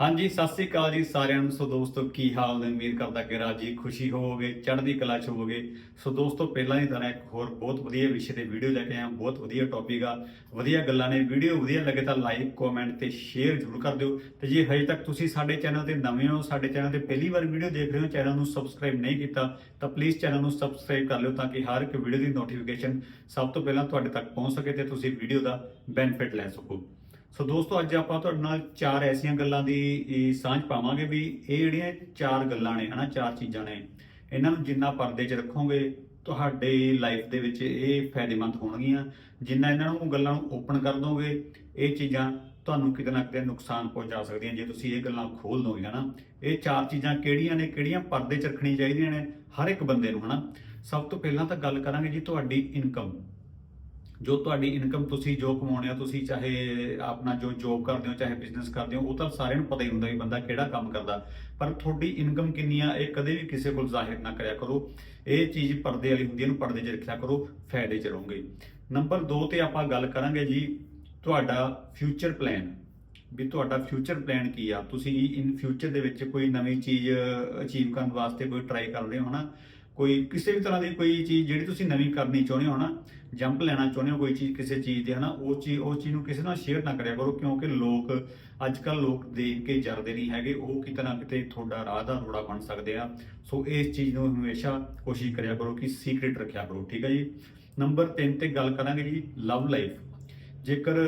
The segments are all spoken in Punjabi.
ਹਾਂਜੀ, ਸਤਿ ਸ੍ਰੀ ਅਕਾਲ ਜੀ ਸਾਰਿਆਂ ਨੂੰ। ਸੋ ਦੋਸਤੋ, ਕੀ ਹਾਲ ਨੇ? ਉਮੀਦ ਕਰਦਾ ਕਿ ਰਾਜੀ ਖੁਸ਼ੀ ਹੋਵੋਗੇ, ਚੜ੍ਹਦੀ ਕਲਾ ਚ ਹੋਵੋਗੇ। ਸੋ ਦੋਸਤੋ, ਪਹਿਲਾਂ ਹੀ ਤਰ੍ਹਾਂ ਇੱਕ ਹੋਰ ਬਹੁਤ ਵਧੀਆ ਵਿਸ਼ੇ ਤੇ ਵੀਡੀਓ ਲੈ ਕੇ ਆਇਆ। ਬਹੁਤ ਵਧੀਆ ਟੌਪਿਕ ਆ, ਵਧੀਆ ਗੱਲਾਂ ਨੇ। ਵੀਡੀਓ ਵਧੀਆ ਲੱਗੇ ਤਾਂ ਲਾਈਕ ਕਮੈਂਟ ਤੇ ਸ਼ੇਅਰ ਜ਼ਰੂਰ ਕਰ ਦਿਓ। ਤੇ ਜੇ ਹਜੇ ਤੱਕ ਤੁਸੀਂ ਸਾਡੇ ਚੈਨਲ ਤੇ ਨਵੇਂ ਹੋ, ਸਾਡੇ ਚੈਨਲ ਤੇ ਪਹਿਲੀ ਵਾਰ ਵੀਡੀਓ ਦੇਖ ਰਹੇ ਹੋ ਚੈਨਲ ਨੂੰ ਸਬਸਕ੍ਰਾਈਬ ਨਹੀਂ ਕੀਤਾ, ਤਾਂ ਪਲੀਜ਼ ਚੈਨਲ ਨੂੰ ਸਬਸਕ੍ਰਾਈਬ ਕਰ ਲਿਓ ਤਾਂ ਕਿ ਹਰ ਇੱਕ ਵੀਡੀਓ ਦੀ ਨੋਟੀਫਿਕੇਸ਼ਨ ਸਭ ਤੋਂ ਪਹਿਲਾਂ ਤੁਹਾਡੇ ਤੱਕ ਪਹੁੰਚ ਸਕੇ ਤੇ ਤੁਸੀਂ ਵੀਡੀਓ ਦਾ ਬੈਨੀਫਿਟ ਲੈ ਸਕੋ। ਸੋ ਦੋਸਤੋ, ਅੱਜ ਆਪਾਂ ਤੁਹਾਡੇ ਨਾਲ ਚਾਰ ਐਸੀਆਂ ਗੱਲਾਂ ਦੀ ਸਾਂਝ ਪਾਵਾਂਗੇ ਵੀ ਇਹ ਜਿਹੜੀਆਂ ਚਾਰ ਗੱਲਾਂ ਨੇ, ਹਨਾ, ਚਾਰ ਚੀਜ਼ਾਂ ਨੇ, ਇਹਨਾਂ ਨੂੰ ਜਿੰਨਾ ਪਰਦੇ 'ਚ ਰੱਖੋਗੇ, ਤੁਹਾਡੇ ਲਾਈਫ ਦੇ ਵਿੱਚ ਇਹ ਫਾਇਦੇਮੰਦ ਹੋਣਗੀਆਂ। ਜਿੰਨਾ ਇਹਨਾਂ ਨੂੰ ਗੱਲਾਂ ਨੂੰ ਓਪਨ ਕਰ ਦੋਗੇ, ਇਹ ਚੀਜ਼ਾਂ ਤੁਹਾਨੂੰ ਕਿਤੇ ਨਾ ਕਿਤੇ ਨੁਕਸਾਨ ਪਹੁੰਚਾ ਸਕਦੀਆਂ, ਜੇ ਤੁਸੀਂ ਇਹ ਗੱਲਾਂ ਖੋਲ ਦੋਗੇ, ਹਨਾ। ਇਹ ਚਾਰ ਚੀਜ਼ਾਂ ਕਿਹੜੀਆਂ ਨੇ, ਕਿਹੜੀਆਂ ਪਰਦੇ 'ਚ ਰੱਖਣੀਆਂ ਚਾਹੀਦੀਆਂ ਨੇ ਹਰ ਇੱਕ ਬੰਦੇ ਨੂੰ, ਹਨਾ। ਸਭ ਤੋਂ ਪਹਿਲਾਂ ਤਾਂ ਗੱਲ ਕਰਾਂਗੇ ਜੀ ਤੁਹਾਡੀ ਇਨਕਮ ਜੋ ਤੁਹਾਡੀ ਇਨਕਮ ਤੁਸੀਂ ਜੋ ਕਮਾਉਣੇ ਹੋ, ਤੁਸੀਂ ਚਾਹੇ ਆਪਣਾ ਜੋ ਜੋਬ ਕਰਦੇ ਹੋ, ਚਾਹੇ ਬਿਜ਼ਨਸ ਕਰਦੇ ਹੋ, ਉਹ ਤਾਂ ਸਾਰਿਆਂ ਨੂੰ ਪਤਾ ਹੀ ਹੁੰਦਾ ਵੀ ਬੰਦਾ ਕਿਹੜਾ ਕੰਮ ਕਰਦਾ। ਪਰ ਤੁਹਾਡੀ ਇਨਕਮ ਕਿੰਨੀ ਆ, ਇਹ ਕਦੇ ਵੀ ਕਿਸੇ ਕੋਲ ਜ਼ਾਹਿਰ ਨਾ ਕਰਿਆ ਕਰੋ। ਇਹ ਚੀਜ਼ ਪਰਦੇ ਵਾਲੀ ਹੁੰਦੀ ਹੈ, ਇਹਨੂੰ ਪਰਦੇ 'ਚ ਰੱਖਿਆ ਕਰੋ, ਫਾਇਦੇ 'ਚ ਰਹੋਗੇ। ਨੰਬਰ 2 ਤੇ ਆਪਾਂ ਗੱਲ ਕਰਾਂਗੇ ਜੀ, ਤੁਹਾਡਾ ਫਿਊਚਰ ਪਲਾਨ ਵੀ ਤੁਹਾਡਾ ਫਿਊਚਰ ਪਲਾਨ ਕੀ ਆ? ਤੁਸੀਂ ਇਨ ਫਿਊਚਰ ਦੇ ਵਿੱਚ ਕੋਈ ਨਵੀਂ ਚੀਜ਼ ਅਚੀਵ ਕਰਨ ਵਾਸਤੇ ਕੋਈ ਟਰਾਈ ਕਰਦੇ ਹੋ ਨਾ ਕੋਈ ਕਿਸੇ ਵੀ ਤਰ੍ਹਾਂ ਦੀ ਕੋਈ ਚੀਜ਼ ਜਿਹੜੀ ਤੁਸੀਂ ਨਵੀਂ ਕਰਨੀ ਚਾਹੁੰਦੇ ਹੋ ਨਾ ਜੰਪ ਲੈਣਾ ਚਾਹੁੰਦੇ ਹੋ ਕੋਈ ਚੀਜ਼ ਕਿਸੇ ਚੀਜ਼ ਤੇ ਹਨਾ, ਉਹ ਚੀਜ਼ ਉਹ ਚੀਜ਼ ਨੂੰ ਕਿਸੇ ਨਾਲ ਸ਼ੇਅਰ ਨਾ ਕਰਿਆ ਕਰੋ, ਕਿਉਂਕਿ ਲੋਕ ਅੱਜ ਕੱਲ ਲੋਕ ਦੇਖ ਕੇ ਜਰਦੇ ਨਹੀਂ ਹੈਗੇ, ਉਹ ਕਿਤੇ ਨਾ ਕਿਤੇ ਤੁਹਾਡਾ ਰਾਹ ਦਾ ਰੋੜਾ ਬਣ ਸਕਦੇ ਆ। ਸੋ ਇਸ ਚੀਜ਼ ਨੂੰ ਹਮੇਸ਼ਾ ਕੋਸ਼ਿਸ਼ ਕਰਿਆ ਕਰੋ ਕਿ ਸੀਕ੍ਰੀਟ ਰੱਖਿਆ ਕਰੋ, ਠੀਕ ਹੈ ਜੀ? ਨੰਬਰ 3 ਤੇ ਗੱਲ ਕਰਾਂਗੇ ਜੀ ਲਵ ਲਾਈਫ ਜੇਕਰ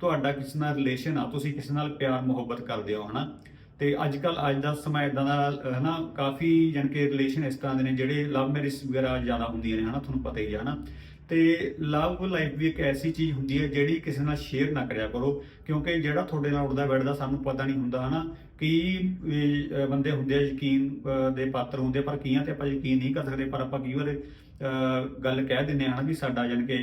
ਤੁਹਾਡਾ ਕਿਸੇ ਨਾਲ ਰਿਲੇਸ਼ਨ ਆ, ਤੁਸੀਂ ਕਿਸੇ ਨਾਲ ਪਿਆਰ ਮੁਹੱਬਤ ਕਰਦੇ ਹੋ, ਹਨਾ ਤੇ ਅੱਜ ਕੱਲ ਅੱਜ ਦਾ ਸਮਾਂ ਇਦਾਂ ਦਾ ਹਨਾ ਕਾਫੀ ਜਾਣੀ ਕਿ ਰਿਲੇਸ਼ਨ ਇਸ ਤਰ੍ਹਾਂ ਦੇ ਨੇ ਜਿਹੜੇ ਲਵ ਮੈਰਿਜ ਵਗੈਰਾ ਜ਼ਿਆਦਾ ਹੁੰਦੀਆਂ ਨੇ ਹਨਾ ਤੁਹਾਨੂੰ ਪਤਾ ਹੀ ਹੈ ਹਨਾ। ਤੇ ਲਵ ਲਾਈਫ ਵੀ ਇੱਕ ਐਸੀ ਚੀਜ਼ ਹੁੰਦੀ ਹੈ ਜਿਹੜੀ ਕਿਸੇ ਨਾਲ ਸ਼ੇਅਰ ਨਾ ਕਰਿਆ ਕਰੋ ਕਿਉਂਕਿ ਜਿਹੜਾ ਤੁਹਾਡੇ ਨਾਲ ਉੱਡਦਾ ਬੈਠਦਾ ਸਾਨੂੰ ਪਤਾ ਨਹੀਂ ਹੁੰਦਾ ਹਨਾ ਕਈ ਅਹ, ਬੰਦੇ ਹੁੰਦੇ ਆ ਯਕੀਨ ਦੇ ਪਾਤਰ ਹੁੰਦੇ ਪਰ ਕਈਆਂ ਤੇ ਆਪਾਂ ਯਕੀਨ ਨਹੀਂ ਕਰ ਸਕਦੇ ਪਰ ਆਪਾਂ ਕਈ ਵਾਰ ਗੱਲ ਕਹਿ ਦਿੰਦੇ ਆ ਹਨਾ ਵੀ ਸਾਡਾ ਜਾਣੀ ਕਿ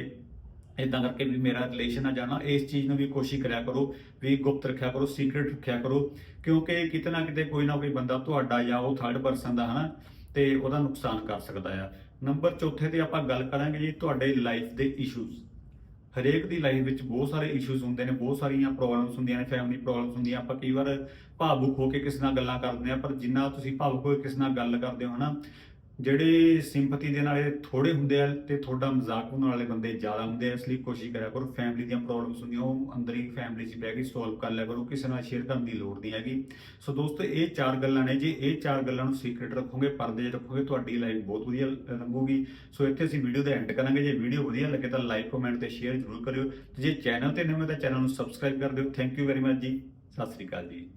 ਇਦਾਂ ਕਰਕੇ ਵੀ ਮੇਰਾ ਰਿਲੇਸ਼ਨ ਆ ਜਾਣਾ। ਇਸ ਚੀਜ਼ ਨੂੰ ਵੀ ਕੋਸ਼ਿਸ਼ ਕਰਿਆ ਕਰੋ, ਵੀ ਗੁਪਤ ਰੱਖਿਆ ਕਰੋ ਸੀਕ੍ਰੀਟ ਰੱਖਿਆ ਕਰੋ, ਕਿਉਂਕਿ ਕਿਤੇ ਨਾ ਕਿਤੇ ਕੋਈ ਨਾ ਕੋਈ ਬੰਦਾ ਤੁਹਾਡਾ ਜਾਂ ਉਹ ਥਰਡ ਪਰਸਨ ਦਾ, ਹਨਾ, ਤੇ ਉਹਦਾ ਨੁਕਸਾਨ ਕਰ ਸਕਦਾ ਆ। ਨੰਬਰ ਚੌਥੇ ਤੇ ਆਪਾਂ ਗੱਲ ਕਰਾਂਗੇ ਜੀ ਤੁਹਾਡੇ ਲਾਈਫ ਦੇ ਇਸ਼ੂਜ਼ ਹਰੇਕ ਦੀ ਲਾਈਫ ਵਿੱਚ ਬਹੁਤ ਸਾਰੇ ਇਸ਼ੂਜ਼ ਹੁੰਦੇ ਨੇ, ਬਹੁਤ ਸਾਰੀਆਂ ਪ੍ਰੋਬਲਮਸ ਹੁੰਦੀਆਂ ਨੇ ਫੈਮਿਲੀ ਪ੍ਰੋਬਲਮਸ ਹੁੰਦੀਆਂ, ਆਪਾਂ ਕਈ ਵਾਰ ਭਾਵੁਕ ਹੋ ਕੇ ਕਿਸੇ ਨਾਲ ਗੱਲਾਂ ਕਰਦੇ ਆ, ਪਰ ਜਿੰਨਾ ਤੁਸੀਂ ਭਾਵੁਕ ਹੋ ਕੇ ਕਿਸੇ ਨਾਲ ਗੱਲ ਕਰਦੇ ਹੋ ਨਾ ਜਿਹੜੇ ਸਿੰਪਥੀ ਦੇ ਨਾਲੇ ਥੋੜੇ ਹੁੰਦੇ ਆ ਤੇ ਤੁਹਾਡਾ ਮਜ਼ਾਕ ਬਣਾਉਣ ਵਾਲੇ ਬੰਦੇ ਜ਼ਿਆਦਾ ਹੁੰਦੇ ਆ, ਇਸ ਲਈ ਕੋਸ਼ਿਸ਼ ਕਰਿਆ ਕਰੋ ਫੈਮਿਲੀ ਦੀਆਂ ਪ੍ਰੋਬਲਮਸ ਹੁੰਦੀਆਂ, ਉਹ ਅੰਦਰ ਹੀ ਫੈਮਿਲੀ 'ਚ ਬਹਿ ਕੇ ਸੋਲਵ ਕਰ ਲਿਆ ਕਰੋ, ਕਿਸੇ ਨਾਲ ਸ਼ੇਅਰ ਕਰਨ ਦੀ ਲੋੜ ਨਹੀਂ ਹੈਗੀ। ਸੋ ਦੋਸਤੋ, ਇਹ ਚਾਰ ਗੱਲਾਂ ਨੇ, ਜੇ ਇਹ ਚਾਰ ਗੱਲਾਂ ਨੂੰ ਸੀਕ੍ਰੀਟ ਰੱਖੋਗੇ, ਪਰਦੇ 'ਚ ਰੱਖੋਗੇ, ਤੁਹਾਡੀ ਲਾਈਫ ਬਹੁਤ ਵਧੀਆ ਲੰਘੂਗੀ ਸੋ ਇੱਥੇ ਅਸੀਂ ਵੀਡੀਓ ਦਾ ਐਂਡ ਕਰਾਂਗੇ, ਜੇ ਵੀਡੀਓ ਵਧੀਆ ਲੱਗੇ ਤਾਂ ਲਾਈਕ ਕਮੈਂਟ ਤੇ ਸ਼ੇਅਰ ਜ਼ਰੂਰ ਕਰਿਓ। ਤੇ ਜੇ ਚੈਨਲ ਤੇ ਨਵੇਂ ਤਾਂ ਚੈਨਲ ਨੂੰ ਸਬਸਕ੍ਰਾਈਬ ਕਰ ਦਿਓ। ਥੈਂਕ ਯੂ ਵੈਰੀ ਮਚ ਜੀ। ਸਤਿ ਸ੍ਰੀ ਅਕਾਲ ਜੀ।